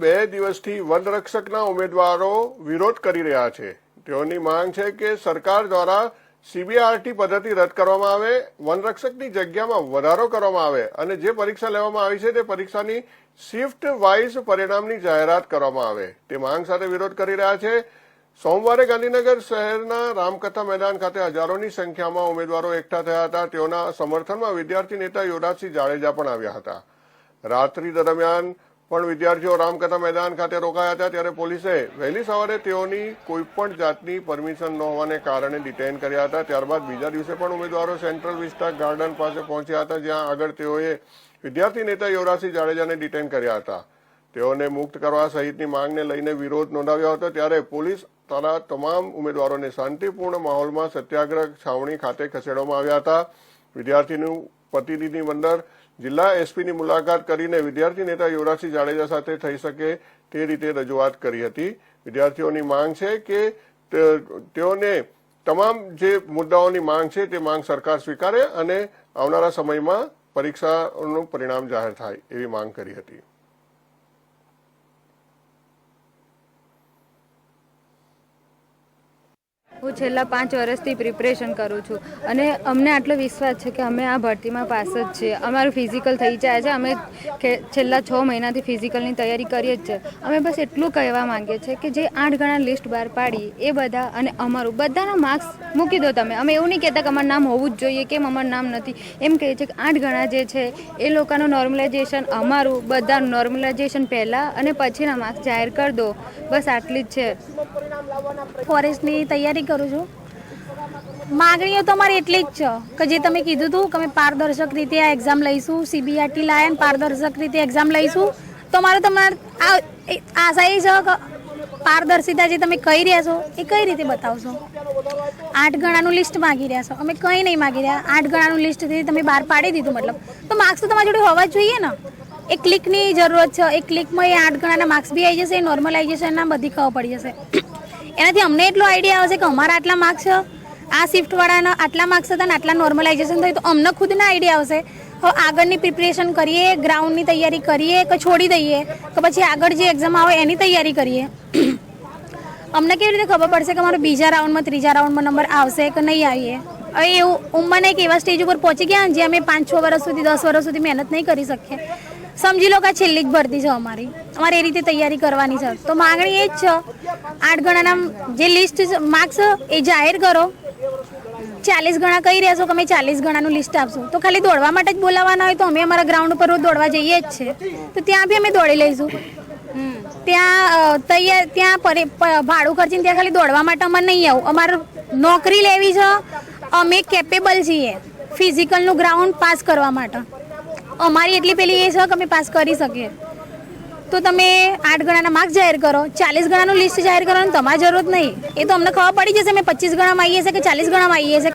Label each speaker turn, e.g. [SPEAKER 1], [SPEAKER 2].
[SPEAKER 1] બે દિવસથી વનરક્ષકના ઉમેદવારો વિરોધ કરી રહ્યા છે. તેઓની માંગ છે કે સરકાર દ્વારા સીબીઆરટી પદ્ધતિ રદ કરવામાં આવે, વનરક્ષકની જગ્યામાં વધારો કરવામાં આવે અને જે પરીક્ષા લેવામાં આવી છે તે પરીક્ષાની શિફ્ટ વાઇઝ પરિણામની જાહેરાત કરવામાં આવે. તે માંગ સાથે વિરોધ કરી રહ્યા છે. સોમવારે ગાંધીનગર શહેરના રામકથા મેદાન ખાતે હજારોની સંખ્યામાં ઉમેદવારો એકઠા થયા હતા. તેઓના સમર્થનમાં વિદ્યાર્થી નેતા યુવરાજસિંહ જાડેજા પણ આવ્યા હતા. રાત્રિ દરમિયાન પણ વિદ્યાર્થીઓ રામકથા મેદાન ખાતે રોકાયા હતા ત્યારે પોલીસે વહેલી સવારે તેઓની કોઈપણ જાતની પરમિશન ન હોવાને કારણે ડિટેન કર્યા હતા. ત્યારબાદ બીજા દિવસે પણ ઉમેદવારો સેન્ટ્રલ વિસ્ટા ગાર્ડન પાસે પહોંચ્યા હતા, જ્યાં આગળ તેઓએ વિદ્યાર્થી નેતા યુવરાજસિંહ જાડેજાને ડિટેન કર્યા હતા. તેઓને મુક્ત કરવા સહિતની માંગને લઈને વિરોધ નોંધાવ્યો હતો. ત્યારે પોલીસ તારા તમામ ઉમેદવારોને શાંતિપૂર્ણ માહોલમાં સત્યાગ્રહ છાવણી ખાતે ખસેડવામાં આવ્યા હતા. વિદ્યાર્થીનું પ્રતિનિધિ મંડળ જિલ્લા એસપીની મુલાકાત કરીને વિદ્યાર્થી નેતા યુવરાજસિંહ જાડેજા સાથે થઈ શકે તે રીતે રજૂઆત કરી હતી. વિદ્યાર્થીઓની માંગ છે કે તેઓને તમામ જે મુદ્દાઓની માંગ છે તે માંગ સરકાર સ્વીકારે અને આવનારા સમયમાં પરીક્ષાનું પરિણામ જાહેર થાય એવી માંગ કરી હતી.
[SPEAKER 2] હું છેલ્લા પાંચ વર્ષથી પ્રિપરેશન કરું છું. અને અમને આટલો વિશ્વાસ છે કે અમે આ ભરતીમાં પાસ જ છીએ. અમારું ફિઝિકલ થઈ જાય છે. અમે છેલ્લા છ મહિનાથી ફિઝિકલની તૈયારી કરીએ જ છે. અમે બસ એટલું કહેવા માંગીએ છીએ કે જે આઠ ગણા લિસ્ટ બહાર પાડી, એ બધા અને અમારું, બધાના માર્ક્સ મૂકી દો તમે. અમે એવું નહીં કહેતા કે અમારું નામ હોવું જ જોઈએ, કેમ અમારું નામ નથી. એમ કહે છે કે આઠ ગણા જે છે, એ લોકોનું નોર્મલાઇઝેશન અમારું, બધાનું નોર્મલાઇઝેશન પહેલાં અને પછીના માર્ક્સ જાહેર કરી દો. બસ આટલી જ છે.
[SPEAKER 3] ફોરેસ્ટની તૈયારી કરું છું? માગણીઓ તો અમારી એટલી જ છે, કે જે તમે કીધું હતું કે અમે પારદર્શક રીતે આ એક્ઝામ લઈશું સીબીઆરટી લાયન પારદર્શક રીતે એક્ઝામ લઈશું, તો મારે તમારે આ આશા એ છે કે પારદર્શિતા જે તમે કહી રહ્યા છો, એ કઈ રીતે બતાવશો? આઠ ગણાનું લિસ્ટ માગી રહ્યા છો. અમે કંઈ નહીં માગી રહ્યા. આઠ ગણાનું લિસ્ટથી તમે બહાર પાડી દીધું મતલબ. તો માર્ક્સ તો તમારી જોડે હોવા જ જોઈએ ને. એક ક્લિકની જરૂરત છે. એક ક્લિકમાં એ આઠ ગણાના માર્ક્સ બી આવી જશે એ નોર્મલાઇઝેશનના બધી ખબર પડી જશે. એનાથી અમને એટલો આઈડિયા આવશે કે અમારા આટલા માર્ક્સ છે આ શિફ્ટવાળાના આટલા માર્ક્સ હતા ને આટલા નોર્મલાઇઝેશન થયું, તો અમને ખુદના આઈડિયા આવશે. હવે આગળની પ્રિપરેશન કરીએ ગ્રાઉન્ડની તૈયારી કરીએ કે છોડી દઈએ? કે પછી આગળ જે એક્ઝામ આવે એની તૈયારી કરીએ? અમને કેવી રીતે ખબર પડશે કે મારો બીજા રાઉન્ડમાં ત્રીજા રાઉન્ડમાં નંબર આવશે કે નહીં આવીએ? હવે એવું ઉંમરના એક એવા સ્ટેજ ઉપર પહોંચી ગયા જે અમે પાંચ, છ વર્ષ સુધી, દસ વર્ષ સુધી મહેનત નહીં કરી શકીએ. સમજી લો કે છેલ્લી જ ભરતી છે અમારી. અમારે એ રીતે તૈયારી કરવાની છે. તો માગણી એ જ છે આઠ ગણાના જે લિસ્ટ માર્ક્સ એ જાહેર કરો. ચાલીસ ગણા કહી રહ્યા છો કે અમે ચાલીસ ગણાનું લિસ્ટ આપશું. તો ખાલી દોડવા માટે જ બોલાવવાના હોય તો અમે અમારા ગ્રાઉન્ડ પર રોજ દોડવા જઈએ જ છે. તો ત્યાં બી અમે દોડી લઈશું. ત્યાં તૈયાર ત્યાં પરે ભાડું ખર્ચીને ત્યાં ખાલી દોડવા માટે અમે નહીં આવું. અમારે નોકરી લેવી છે. અમે કેપેબલ છીએ ફિઝિકલનું ગ્રાઉન્ડ પાસ કરવા માટે. અમારી એટલી પેલી એ છે કે અમે પાસ કરી શકીએ. તો તમે આઠ ગણાના માર્ક જાહેર કરો, ચાલીસ ગણાનું લિસ્ટ જાહેર કરવાની તમારી જરૂરત નહીં. એ તો અમને ખબર પડી જશે, અમે પચીસ ગણામાં આવીએ છીએ કે ચાલીસ ગણામાં આવીએ છીએ.